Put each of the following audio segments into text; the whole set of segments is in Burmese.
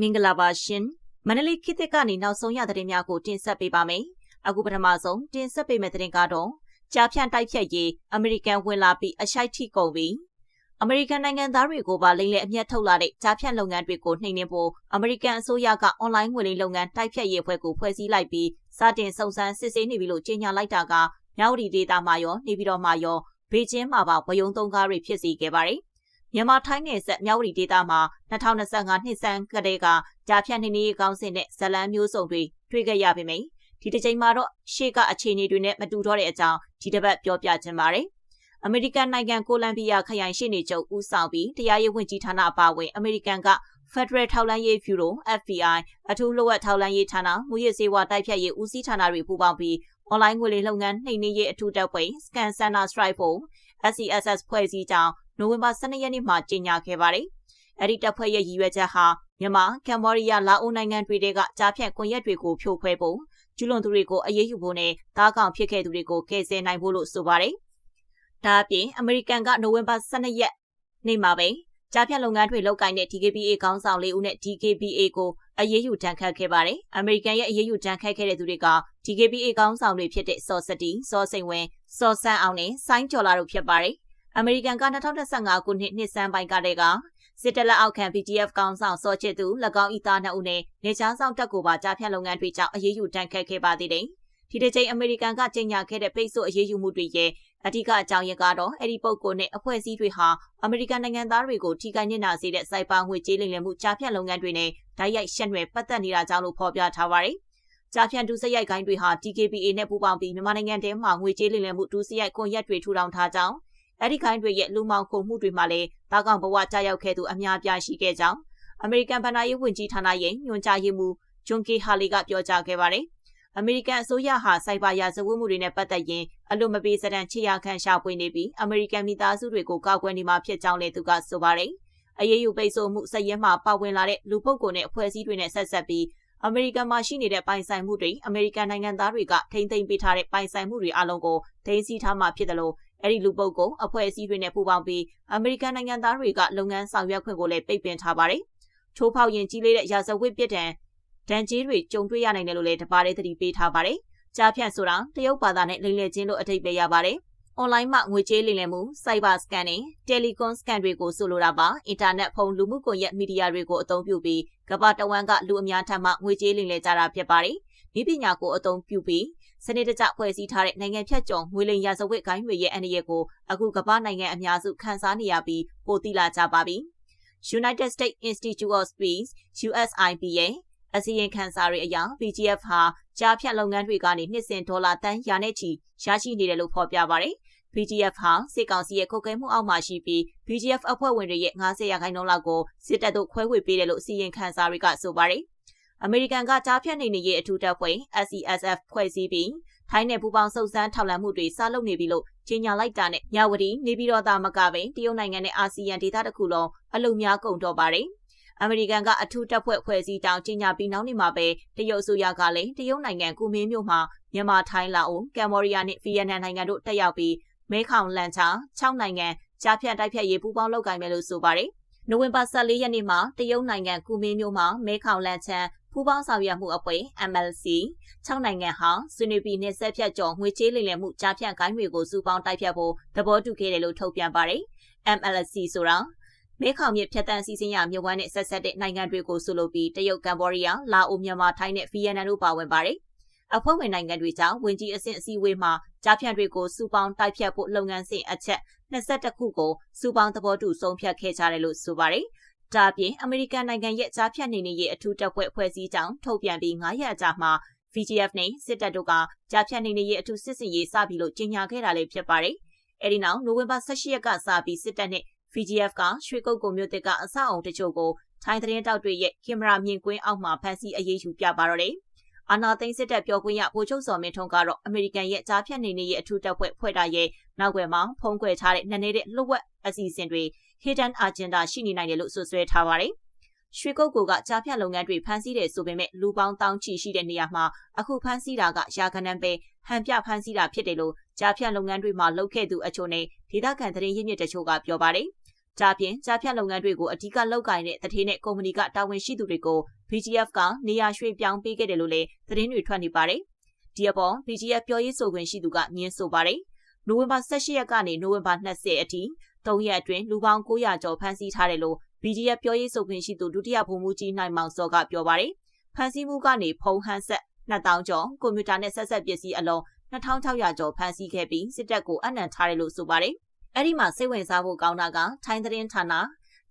မင်္ဂလာပါရှင်မန္တလေးခေတ်သစ်ကနေနောက်ဆုံးရသတင်းများကိုတင်ဆက်ပေးပါမယ်အခုပထမဆုံးတင်ဆက်ပေးမယ့်သတင်းကတော့ကြားဖြန့်တိုက်ဖြတ်ရေးအမေရိကန်ဝင်လာပြီးအရှိုက်ထိကုန်ပြီးအမေရိကန်နိုင်ငံသားတွေကိုပါလိမ့်လက်အမျက်ထုတ်လာတဲ့ကြားဖြန့်လုပ်ငန်းတွေကိုနှိမ်နင်းဖို့အမေရိကန်အစိုးရကအွန်လိုင်းငွေလိမ်လုပ်ငန်းတိုက်ဖြတ်ရေးအဖွဲ့ကိုဖွဲ့စည်းလိုက်ပြီးစတင်စုံစမ်းစစ်ဆေးနေပြီလို့ကြေညာလိုက်တာကမြောက်ရီဒေတာမှာရောနေပြည်တော်မှာရောဘေကျင်းမှာပါဝယုံသုံးကားတွေဖြစ်စီခဲ့ပါတယ် မြန်မာထိုင်းနယ်ဆက်မြောက်ရီဒေတာမှာ2025နှစ်ဆန်းကတည်းကကြားဖြန့်နှိမ်နင်းရေးကောင်းစဉ်နဲ့ဇလန်မျိုးစုံတွေတွေ့ခဲ့ရပေမယ့်ဒီတစ်ချိန်မှာတော့ရှေ့ကအခြေအနေတွေနဲ့မတူတော့တဲ့အကြောင်းဒီတစ်ပတ်ပြောပြခြင်းပါတယ်။အမေရိကန်နိုင်ငံကိုလံဘီယာခရိုင်ရှိနေချုပ်ဦးဆောင်ပြီးတရားရေးဝန်ကြီးဌာနအပါအဝင်အမေရိကန်က Federal ထောက်လန်းရေး Bureau FBI အထူးလိုအပ်ထောက်လန်းရေးဌာနငွေရစေဝါတိုက်ဖြတ်ရေးဦးစီးဌာနတွေပူးပေါင်းပြီး online ငွေလိမ်လုပ်ငန်းနှိမ်နင်းရေးအထူးတပ်ဖွဲ့ Scan Center Strike Force SCSS ဖွဲ့စည်းကြောင်း နိုဝင်ဘာ12ရက်နေ့မှာကြေညာခဲ့ပါတယ်။အဲ့ဒီတပ်ဖွဲ့ရဲ့ရည်ရွယ်ချက်ဟာမြန်မာ၊ကမ်ဘောဒီးယား၊လာအိုနိုင်ငံတွေကကြားဖြတ်ကွန်ရက်တွေကိုဖြိုခွဲဖို့ကျူးလွန်သူတွေကိုအရေးယူဖို့နဲ့တားကောင်ဖြစ်ခဲ့သူတွေကိုကယ်ဆယ်နိုင်ဖို့လို့ဆိုပါတယ်။ဒါအပြင်အမေရိကန်ကနိုဝင်ဘာ12ရက်နေ့မှာပဲကြားဖြတ်လုပ်ငန်းတွေလုပ်ကိုင်တဲ့ DKBA ခေါင်းဆောင်လေးဦးနဲ့ DKBA ကိုအရေးယူတန်းခတ်ခဲ့ပါတယ်။အမေရိကန်ရဲ့အရေးယူတန်းခတ်ခဲ့တဲ့သူတွေက DKBA ခေါင်းဆောင်တွေဖြစ်တဲ့စော်စတီ၊စောစိန်ဝင်း၊စော်ဆန်းအောင်နဲ့ဆိုင်းကျော်လာတို့ဖြစ်ပါတယ်။ အမေရိကန်က2015ခုနှစ်နှစ်စန်းပိုင်းကတည်းကစစ်တပ်လက်အောက်ခံ PDF ကောင်ဆောင်စောချစ်သူ၎င်းဤသားနှစ်ဦးနဲ့နေချားဆောင်တပ်ကိုပါကြားဖြတ်လုပ်ငန်းတွေကြောင့်အရေးယူတန်းခတ်ခဲ့ပါသေးတယ်။ဒီတစ်ချိန်အမေရိကန်ကကြေညာခဲ့တဲ့ပိတ်ဆို့အရေးယူမှုတွေရဲ့အဓိကအကြောင်းရင်းကတော့အဲ့ဒီပုဂ္ဂိုလ်နဲ့အဖွဲ့အစည်းတွေဟာအမေရိကန်နိုင်ငံသားတွေကိုထိခိုက်နေတာစေတဲ့စိုက်ပါငွေကြေးလိမ်လည်မှုကြားဖြတ်လုပ်ငန်းတွေနဲ့ဓာတ်ရိုက်ရှက်နွယ်ပတ်သက်နေတာကြောင့်လို့ဖော်ပြထားပါတယ်။ကြားဖြတ်ဒုစရိုက်ကိုင်းတွေဟာ TKPA နဲ့ပူးပေါင်းပြီးမြန်မာနိုင်ငံထဲမှာငွေကြေးလိမ်လည်မှုဒုစရိုက်ကွန်ရက်တွေထူထောင်ထားကြောင်း အဲ့ဒီခိုင်းတွေရဲ့လူမောင်ခုံမှုတွေမှာလည်းတာကောင်ဘဝကြာရောက်ခဲ့သူအများပြားရှိခဲ့ကြောင်းအမေရိကန်ဗဏ္ဍာရေးဝန်ကြီးဌာနရဲ့ညွှန်ကြားရေးမှူးဂျွန်ကီဟာလီကပြောကြားခဲ့ပါတယ်။အမေရိကန်အစိုးရဟာစိုက်ဘာရာဇဝတ်မှုတွေနဲ့ပတ်သက်ရင်အလို့မပေးစတဲ့ခြေရခန့်ရှာပွေနေပြီးအမေရိကန်မိသားစုတွေကိုကောက်ကွယ်နေမှာဖြစ်ကြောင်းလည်းသူကဆိုပါတယ်။အရေးယူပိတ်ဆို့မှုစက်ရဲမှာပါဝင်လာတဲ့လူပုဂ္ဂိုလ်နဲ့အဖွဲ့အစည်းတွေနဲ့ဆက်ဆက်ပြီးအမေရိကန်မှာရှိနေတဲ့ပိုင်ဆိုင်မှုတွေအမေရိကန်နိုင်ငံသားတွေကထိမ့်သိမ်းပေးထားတဲ့ပိုင်ဆိုင်မှုတွေအလုံးကိုထိန်းသိမ်းထားမှဖြစ်တယ်လို့ အဲ့ဒီလူပုဂ္ဂိုလ်အဖွဲ့အစည်းတွေနဲ့ပူးပေါင်းပြီးအမေရိကန်နိုင်ငံသားတွေကလုပ်ငန်းဆောင်ရွက်ခွင့်ကိုလည်းပိတ်ပင်ထားပါတယ်။ချိုးဖောက်ရင်ကြီးလေးတဲ့ရာဇဝတ်ပြစ်ဒဏ်ဒဏ်ကြေးတွေကြုံတွေ့ရနိုင်တယ်လို့လည်းတပါးလေးသတိပေးထားပါတယ်။ကြားဖြန့်ဆိုတာတရုတ်ဘာသာနဲ့လိမ်လည်ခြင်းလို့အထိပ္ပယ်ရပါတယ်။ online မှာငွေကြေးလိမ်လည်မှု cyber scanning telecom scan တွေကိုဆိုလိုတာပါအင်တာနက်ဖုန်းလူမှုကွန်ရက်မီဒီယာတွေကိုအသုံးပြုပြီးကမ္ဘာတဝန်းကလူအများထံမှငွေကြေးလိမ်လည်ကြတာဖြစ်ပါတယ်။ဒီပညာကိုအသုံးပြုပြီး စနစ်တကျဖွဲ့စည်းထားတဲ့နိုင်ငံဖြတ်ကျော်ငွေလိမ်ရာဇဝတ်ဂိုင်းတွေရဲ့အန္တရာယ်ကိုအခုကမ္ဘာနိုင်ငံအများစုခံစားနေရပြီးပိုသိလာကြပါပြီ။ United States Institute of Peace USIP ရဲ့အစီရင်ခံစာတွေအရ BGF ဟာကြားဖြတ်လုပ်ငန်းတွေကနေနှစ်စဉ်ဒေါ်လာတန်းရာနဲ့ချီရရှိနေတယ်လို့ဖော်ပြပါတယ်။ BGF ဟာစစ်ကောင်စီရဲ့ခုတ်ကဲမှုအောက်မှာရှိပြီး BGF အဖွဲ့ဝင်တွေရဲ့90ရာခိုင်နှုန်းလောက်ကိုစစ်တပ်တို့ခွဲဝေပေးတယ်လို့အစီရင်ခံစာတွေကဆိုပါတယ်။ အမေရိကန်ကကြားဖြတ်နေနေရေးအထူးတပ်ဖွဲ့ SESF ဖွဲ့စည်းပြီးထိုင်းနယ်ပူးပေါင်းစုံစမ်းထောက်လှမ်းမှုတွေစလုပ်နေပြီလို့ကြေညာလိုက်တာနဲ့ညဝတီနေပြည်တော်သားမကပင်တရုတ်နိုင်ငံနဲ့အာဆီယံဒေသတစ်ခုလုံးအလုံများကုန်တော့ပါတယ်အမေရိကန်ကအထူးတပ်ဖွဲ့ဖွဲ့စည်းတောင်းကြေညာပြီးနောက်နေ့မှာပဲတရုတ်အစိုးရကလည်းတရုတ်နိုင်ငံကူမင်းမြို့မှာမြန်မာထိုင်းလာအိုကမ္ဘောဒီးယားနဲ့ဗီယက်နမ်နိုင်ငံတို့တက်ရောက်ပြီးမဲခေါင်လန်ချာ6နိုင်ငံကြားဖြတ်တိုက်ဖြတ်ရေးပူးပေါင်းလုပ်ကိုင်မယ်လို့ဆိုပါတယ်နိုဝင်ဘာ14ရက်နေ့မှာတရုတ်နိုင်ငံကူမင်းမြို့မှာမဲခေါင်လန်ချန် ပူးပေါင်းဆောင်ရွက်မှုအဖွဲ့ MLC 6နိုင်ငံဟာဆွေးနွေးပြီးနှစ်ဆက်ဖြတ်ကျော်ငွေကြေးလိမ်လည်မှုကြားဖြတ်ကိုင်းတွေကိုစုပေါင်းတိုက်ဖြတ်ဖို့သဘောတူခဲ့တယ်လို့ထုတ်ပြန်ပါတယ်။ MLC ဆိုတာမဲခေါင်မြစ်ဖြတ်တန်းစီစဉ်ရမြို့ဝမ်းနဲ့ဆက်ဆက်တဲ့နိုင်ငံတွေကိုဆိုလိုပြီးတရုတ်ကမ္ဘောဒီးယားလာအိုမြန်မာထိုင်းနဲ့ဗီယက်နမ်တို့ပါဝင်ပါတယ်။အဖွဲ့ဝင်နိုင်ငံတွေကြောင့်ဝင်ကြီးအဆင့်အစည်းအဝေးမှာကြားဖြတ်တွေကိုစုပေါင်းတိုက်ဖြတ်ဖို့လုပ်ငန်းစဉ်အချက်22ခုကိုစုပေါင်းသဘောတူဆုံးဖြတ်ခဲ့ကြတယ်လို့ဆိုပါတယ်။ ဒါအပြင်အမေရိကန်နိုင်ငံရဲ့ကြားဖြတ်နေနေရဲ့အထူးတပ်ဖွဲ့ဖွဲ့စည်းကြောင်းထုတ်ပြန်ပြီး9ရက်အကြာမှာ VGF နဲ့စစ်တပ်တို့ကကြားဖြတ်နေနေရဲ့အထူးစစ်စင်ရေးစပြီလို့ကြေညာခဲ့တာလည်းဖြစ်ပါတယ်။အဲဒီနောက်နိုဝင်ဘာ18ရက်ကစပြီးစစ်တပ်နဲ့ VGF ကရွှေကုတ်ကုံမြို့တစ်ကအဆောက်အုံတချို့ကိုထိုင်းသတင်းတောက်တွေရဲ့ကင်မရာမြင်ကွင်းအောက်မှာဖမ်းဆီးအရေးယူပြပါတော့တယ်။အာနာသိန်းစစ်တပ်ပြောခွင့်ရဗိုလ်ချုပ်စော်မင်းထွန်းကတော့အမေရိကန်ရဲ့ကြားဖြတ်နေနေရဲ့အထူးတပ်ဖွဲ့ဖွဲ့တာရဲ့နောက်ွယ်မှာဖုံးကွယ်ထားတဲ့နည်းနည်းတဲ့လှုပ်ဝက် အစီအစဉ်တွေ hidden agenda ရှိနေနိုင်တယ်လို့ဆွဆွဲထားပါတယ်။ရွှေကုတ်ကိုကကြားဖြတ်လုပ်ငန်းတွေဖမ်းဆီးတယ်ဆိုပေမဲ့လူပေါင်းတောင်းချီရှိတဲ့နေရာမှာအခုဖမ်းဆီးတာကရာခဏန်းပဲဟန်ပြဖမ်းဆီးတာဖြစ်တယ်လို့ကြားဖြတ်လုပ်ငန်းတွေမှာလုပ်ခဲ့သူအချို့နဲ့ဒေသခံသတင်းရင်းမြစ်တချို့ကပြောပါတယ်။ကြားပြင်ကြားဖြတ်လုပ်ငန်းတွေကိုအဓိကလုပ်ကိုင်တဲ့တထေးနဲ့ကုမ္ပဏီကတာဝန်ရှိသူတွေကို BGF ကနေရာရွှေ့ပြောင်းပေးခဲ့တယ်လို့လည်းသတင်းတွေထွက်နေပါတယ်။ဒီအပေါ် BGF ပြောရေးဆိုခွင့်ရှိသူကညင်းဆိုပါတယ်။နိုဝင်ဘာ18ရက်ကနေနိုဝင်ဘာ20အထိ ၃ရက်အတွင်းလူပေါင်း900ကျော်ဖမ်းဆီးထားတယ်လို့ BGF ပြောရေးဆိုခွင့်ရှိသူဒုတိယဗိုလ်မှူးကြီးနိုင်မောင်စောကပြောပါတယ်။ဖမ်းဆီးမှုကနေဖုံးဟန်ဆက်2000ကျော်ကွန်ပျူတာနဲ့ဆက်ဆက်ပစ္စည်းအလုံး2600ကျော်ဖမ်းဆီးခဲ့ပြီးစစ်တပ်ကိုအနံထားတယ်လို့ဆိုပါတယ်။အဲ့ဒီမှာစိတ်ဝင်စားဖို့ကောင်းတာကထိုင်းသတင်းဌာန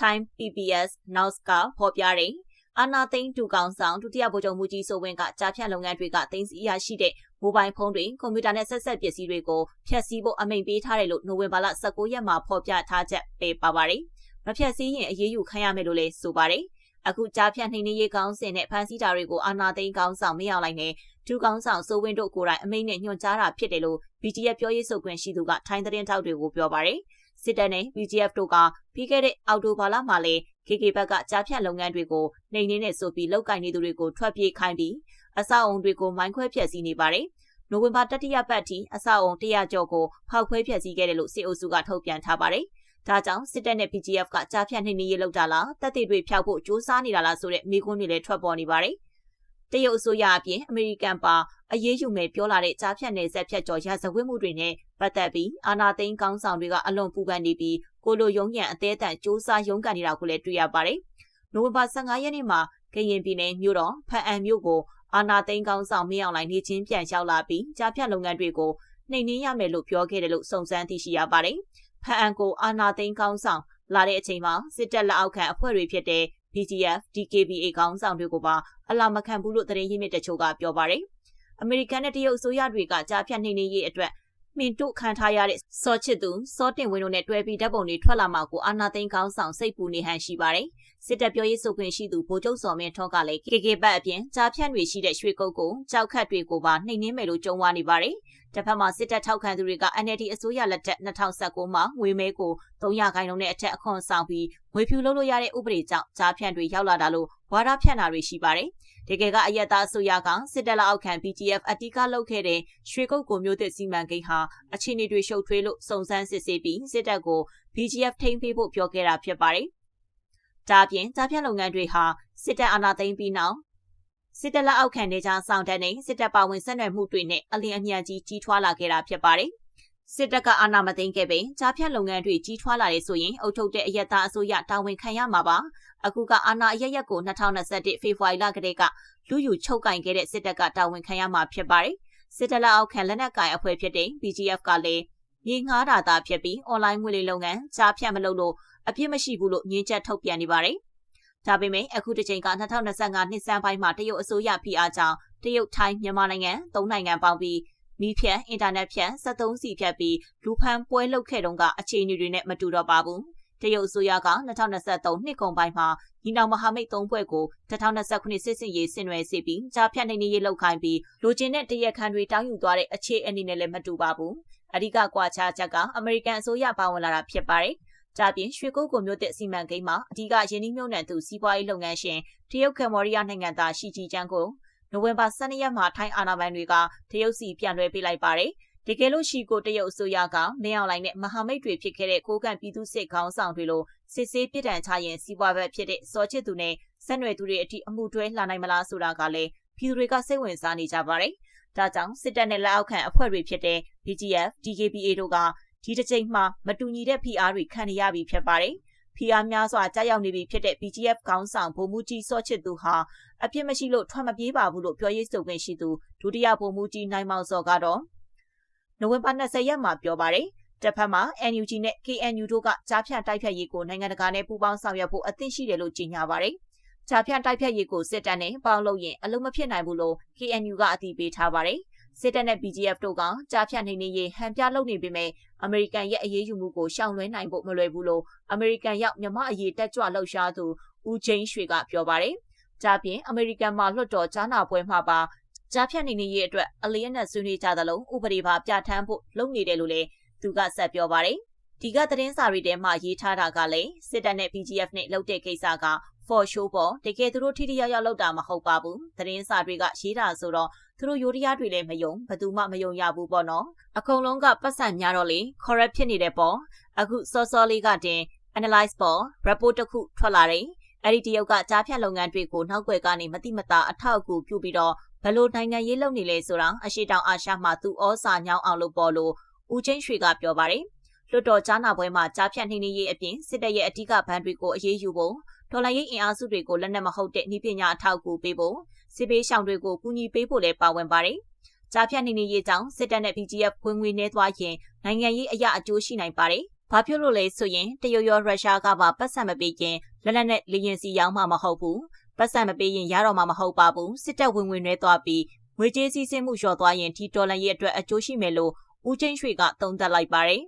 Time PBS Now ကဖော်ပြတဲ့ အာနာသိန်းဒူကောင်ဆောင်ဒုတိယဗိုလ်ချုပ်မှုကြီးစိုးဝင်းကကြားဖြတ်လုပ်ငန်းတွေကသိမ်းဆည်းရရှိတဲ့မိုဘိုင်းဖုန်းတွေကွန်ပျူတာနဲ့ဆက်ဆက်ပစ္စည်းတွေကိုဖျက်ဆီးဖို့အမိန့်ပေးထားတယ်လို့နိုဝင်ဘာလ19ရက်မှာဖော်ပြထားချက်ပေးပါပါတယ်။မဖျက်ဆီးရင်အရေးယူခံရမယ်လို့လည်းဆိုပါတယ်။အခုကြားဖြတ်နှိမ်နင်းရေးကောင်းစင်နဲ့ဖမ်းဆီးတာတွေကိုအာနာသိန်းကောင်းဆောင်မရောက်လိုက်နဲ့ဒူကောင်ဆောင်စိုးဝင်းတို့ကိုယ်တိုင်အမိန့်နဲ့ညွှန်ကြားတာဖြစ်တယ်လို့ BGF ပြောရေးဆိုခွင့်ရှိသူကထိုင်းသတင်းထောက်တွေကိုပြောပါတယ်။စစ်တပ်နဲ့ BGF တို့ကပြီးခဲ့တဲ့အောက်တိုဘာလမှာလည်း KK ဘက်ကကြားဖြတ်လုပ်ငန်းတွေကိုနှိမ်နင်းနေဆိုပြီးလောက်ကင်နေသူတွေကိုထွက်ပြေးခိုင်းပြီးအဆောက်အုံတွေကိုမိုင်းခွဲဖျက်ဆီးနေပါတယ်။နိုဝင်ဘာတတိယပတ်ထိအဆောက်အုံ100ကျော်ကိုဖောက်ခွဲဖျက်ဆီးခဲ့တယ်လို့စစ်အုပ်စုကထုတ်ပြန်ထားပါတယ်။ဒါကြောင့်စစ်တပ်နဲ့ PGF ကကြားဖြတ်နှိမ်နင်းရေးလုပ်တာလားတပ်တွေတွေဖျောက်ဖို့စ조사နေတာလားဆိုတဲ့မိကွန်းတွေလည်းထွက်ပေါ်နေပါတယ်။တရုတ်အစိုးရအပြင်အမေရိကန်ပါအရေးယူမယ်ပြောလာတဲ့ကြားဖြတ်နယ်ဆက်ဖြတ်ကျော်ရဇဝတ်မှုတွေနဲ့ပတ်သက်ပြီးအာနာသိန်းကောင်းဆောင်တွေကအလွန်ပူပန်နေပြီး ကိုလိုရုံးရံအသေးအတန်စ조사ရုံးကန်နေတာကိုလည်းတွေ့ရပါတယ်။နိုဝင်ဘာ15ရက်နေ့မှာကရင်ပြည်နယ်မြို့တော်ဖန်အံမြို့ကိုအာနာသိန်းကောင်းဆောင်မင်းအောင်လှိုင်နေချင်းပြန်လျှောက်လာပြီးကြားဖြတ်လုပ်ငန်းတွေကိုနှိမ်နင်းရမယ်လို့ပြောခဲ့တယ်လို့စုံစမ်းသိရှိရပါတယ်။ဖန်အံကိုအာနာသိန်းကောင်းဆောင်လာတဲ့အချိန်မှာစစ်တပ်လက်အောက်ခံအဖွဲ့တွေဖြစ်တဲ့ BGF, DKBA ကောင်းဆောင်တွေကိုပါအလာမခံဘူးလို့သတင်းရင်းမြစ်တချို့ကပြောပါတယ်။အမေရိကန်နဲ့တရုတ်အစိုးရတွေကကြားဖြတ်နှိမ်နင်းရေးအတွက် မင်တို့ခံထားရတဲ့စောချစ်သူစောတင်ဝင်းတို့နဲ့တွဲပြီးဓာတ်ပုံတွေထွက်လာမှာကိုအာနာသိန်းကောင်းဆောင်စိတ်ပူနေဟန်ရှိပါတယ်။စစ်တပ်ပြောရေးဆိုခွင့်ရှိသူဗိုလ်ချုပ်စော်မင်းထွန်းကလည်း KK ဘတ်အပြင်ကြားဖြတ်တွေရှိတဲ့ရွှေကုတ်ကိုကြောက်ခတ်တွေကိုပါနှိမ်နှင်းမယ်လို့ကြုံဝါနေပါတယ်။တစ်ဖက်မှာစစ်တပ်ထောက်ခံသူတွေက NLD အစိုးရလက်ထက်2019မှာငွေမဲကို300ခိုင်နှုန်းနဲ့အထက်အခွန်ဆောင်ပြီးငွေဖြူလုပ်လို့ရတဲ့ဥပဒေကြောင့်ကြားဖြတ်တွေရောက်လာတာလို့ဝါဒဖြန့်တာတွေရှိပါတယ်။ တကယ်ကအယက်သားအစိုးရကစစ်တပ်လက်အောက်ခံ BGF အတိကလုပ်ခဲ့တဲ့ရွှေကုတ်ကိုမျိုးသစ်စီမံကိန်းဟာအခြေအနေတွေရှုပ်ထွေးလို့စုံစမ်းစစ်ဆေးပြီးစစ်တပ်ကို BGF ထိန်းပေးဖို့ပြောခဲ့တာဖြစ်ပါတယ်။ဒါပြင်ကြားဖြတ်လုပ်ငန်းတွေဟာစစ်တပ်အာဏာသိမ်းပြီးနောက်စစ်တပ်လက်အောက်ခံနေကြဆောင်တဲ့နဲ့စစ်တပ်ပါဝင်ဆက်နွယ်မှုတွေနဲ့အလင်းအမြန်ကြီးကြီးထွားလာခဲ့တာဖြစ်ပါတယ်။ စစ်တပ်ကအာဏာမသိမ်းခဲ့ပေကြားဖြတ်လုပ်ငန်းတွေကြီးထွားလာတဲ့ဆိုရင်အုပ်ချုပ်တဲ့အယက်သားအစိုးရတာဝန်ခံရမှာပါအခုကအာဏာအယက်ရက်ကို2021ဖေဖော်ဝါရီလကတည်းကလူယူချုပ်ကင်ခဲ့တဲ့စစ်တပ်ကတာဝန်ခံရမှာဖြစ်ပါတယ်စစ်တပ်လက်အောက်ခံလက်နက်ကင်အဖွဲ့ဖြစ်တဲ့ BGF ကလည်းမြေငှားတာသာဖြစ်ပြီးအွန်လိုင်းငွေလေးလုပ်ငန်းကြားဖြတ်မလုပ်လို့အပြစ်မရှိဘူးလို့ညင်းချက်ထုတ်ပြန်နေပါတယ်ဒါပေမဲ့အခုတစ်ချိန်က2025နှစ်စန်းပိုင်းမှာတရုတ်အစိုးရဖိအားကြောင့်တရုတ်ထိုင်းမြန်မာနိုင်ငံသုံးနိုင်ငံပေါင်းပြီး မီးဖြတ်အင်တာနက်ဖြတ်73စီဖြတ်ပြီးလူဖန်ပွဲလုပ်ခဲ့တုန်းကအခြေအနေတွေနဲ့မတူတော့ပါဘူးတရုတ်အစိုးရက2023နှစ်ကုန်ပိုင်းမှာညီနောင်မဟာမိတ်၃ဖွဲ့ကို2029စစ်စင်ရေးဆင်နွှဲစီပြီးကြားဖြတ်နေနေရေးလောက်ခိုင်းပြီးလူချင်းတဲ့တရက်ခန့်တွေတောင်းယူသွားတဲ့အခြေအနေနဲ့လည်းမတူပါဘူးအဓိကကွာခြားချက်ကအမေရိကန်အစိုးရပါဝင်လာတာဖြစ်ပါတယ်။ဒါပြင်ရွှေကုတ်ကိုမြို့တဲ့စီမံကိန်းမှာအဓိကယင်းနှိမ့်မြုံနှံသူစီးပွားရေးလုပ်ငန်းရှင်တရုတ်ကမ္ဘောဒီးယားနိုင်ငံသားရှီဂျီကျန်းကို နိုဝင်ဘာ12ရက်မှာထိုင်းအာဏာပိုင်တွေကတရုတ်စီပြန်လွှဲပေးလိုက်ပါတယ်။တကယ်လို့ရှီကိုတရုတ်အစိုးရကမင်းအောင်လိုင်းနဲ့မဟာမိတ်တွေဖြစ်ခဲ့တဲ့ကိုကန့်ပြည်သူစစ်ခေါင်းဆောင်တွေလိုစစ်ဆေးပြစ်ဒဏ်ချရင်စီးပွားဘက်ဖြစ်တဲ့စောချစ်သူနဲ့ဆက်နွယ်သူတွေအထိအမှုတွဲလာနိုင်မလားဆိုတာကလည်းပြည်သူတွေကစိတ်ဝင်စားနေကြပါတယ်။ဒါကြောင့်စစ်တပ်နဲ့လက်အောက်ခံအဖွဲ့တွေဖြစ်တဲ့ BGF, DKBA တို့ကဒီတစ်ချိန်မှာမတူညီတဲ့ဖိအားတွေခံနေရပြီဖြစ်ပါတယ်။ ဖိအားများစွာကြားရောက်နေပြီဖြစ်တဲ့ BGF ခေါင်းဆောင်ဗိုလ်မှူးကြီးစောချစ်သူဟာအပြစ်မရှိလို့ထွက်မပြေးပါဘူးလို့ပြောရေးဆိုခွင့်ရှိသူဒုတိယဗိုလ်မှူးကြီးနိုင်မောင်စောကတော့နိုဝင်ဘာ20ရက်မှာပြောပါတယ်တစ်ဖက်မှာ NUG နဲ့ KNU တို့ကကြားဖြတ်တိုက်ဖြတ်ရေးကိုနိုင်ငံတကာနဲ့ပူးပေါင်းဆောင်ရွက်ဖို့အသင့်ရှိတယ်လို့ကြေညာပါတယ်။ကြားဖြတ်တိုက်ဖြတ်ရေးကိုစစ်တပ်နဲ့ပေါင်းလို့ရင်အလုံးမဖြစ်နိုင်ဘူးလို့ KNU ကအတည်ပြုထားပါတယ်။ စစ်တပ်နဲ့ BGF တို့ကကြားဖြတ်နေနေရေးဟန်ပြလုပ်နေပေမဲ့အမေရိကန်ရဲ့အရေးယူမှုကိုရှောင်လွှဲနိုင်ဖို့မလွယ်ဘူးလို့အမေရိကန်ရောက်မြမအရေးတက်ကြွလှုပ်ရှားသူဦးချင်းရွှေကပြောပါတယ်။ကြားပြင်အမေရိကန်မှာလွှတ်တော်ကြားနာပွဲမှာပါကြားဖြတ်နေနေရေးအတွက်အလျက်နဲ့ဆွေးနွေးကြသလိုဥပဒေပါပြဋ္ဌာန်းဖို့လုပ်နေတယ်လို့လည်းသူကဆက်ပြောပါတယ်။ဒီကသတင်းစာတွေထဲမှာရေးထားတာကလည်းစစ်တပ်နဲ့ BGF နဲ့လုပ်တဲ့ကိစ္စက for show ပေါ်တကယ်သူတို့ထိထိရောက်ရောက်လုပ်တာမဟုတ်ပါဘူးသတင်းစာတွေကရေးတာဆိုတော့ သူတို့ရိုးတရားတွေလည်းမယုံဘယ်သူမှမယုံရဘူးပေါ့နော်အကုန်လုံးကပတ်စံများတော့လေ correct ဖြစ်နေတဲ့ပေါ့အခုစောစောလေးကတင် analyze ပေါ် report တစ်ခုထွက်လာတယ်။အဲ့ဒီတရုတ်ကကြားဖြတ်လုပ်ငန်းတွေကိုနောက်ွယ်ကနေမတိမတာအထောက်အကူပြုပြီးတော့ဘလို့နိုင်ငံရေးလုပ်နေလဲဆိုတာအရှိတောင်အာရှမှာသူဩစာညောင်းအောင်လို့ပေါ်လို့ဦးချင်းရွှေကပြောပါတယ်။လွတ်တော်ကြားနာပွဲမှာကြားဖြတ်နှိမ့်နေရေးအပြင်စစ်တပ်ရဲ့အထူးကဘဏ်တွေကိုအရေးယူဖို့ဒေါ်လာရေးအင်အားစုတွေကိုလက်နက်မဟုတ်တဲ့ဤပညာအထောက်အကူပေးဖို့ စစ်ပေးရှောင်တွေကိုကူညီပေးဖို့လည်းပါဝင်ပါတယ်။ကြားဖြတ်နှိမ့်နေရေးကြောင့်စစ်တပ်နဲ့ BGF ဝင်ငွေနှဲသွားရင်နိုင်ငံရေးအရာအကျိုးရှိနိုင်ပါတယ်။ဘာဖြစ်လို့လဲဆိုရင်တရုတ်ရောရုရှားကပါပတ်စံမပေးရင်လက်နက်နဲ့လေရင်စီရောင်းမှမဟုတ်ဘူးပတ်စံမပေးရင်ရတော့မှမဟုတ်ပါဘူးစစ်တပ်ဝင်ဝင်နှဲသွားပြီးငွေကြေးစည်းစိမ်မှုလျှော့သွားရင်ဒီဒေါ်လာရဲ့အတွက်အကျိုးရှိမယ်လို့ဦးချင်းရွှေကသုံးသပ်လိုက်ပါတယ်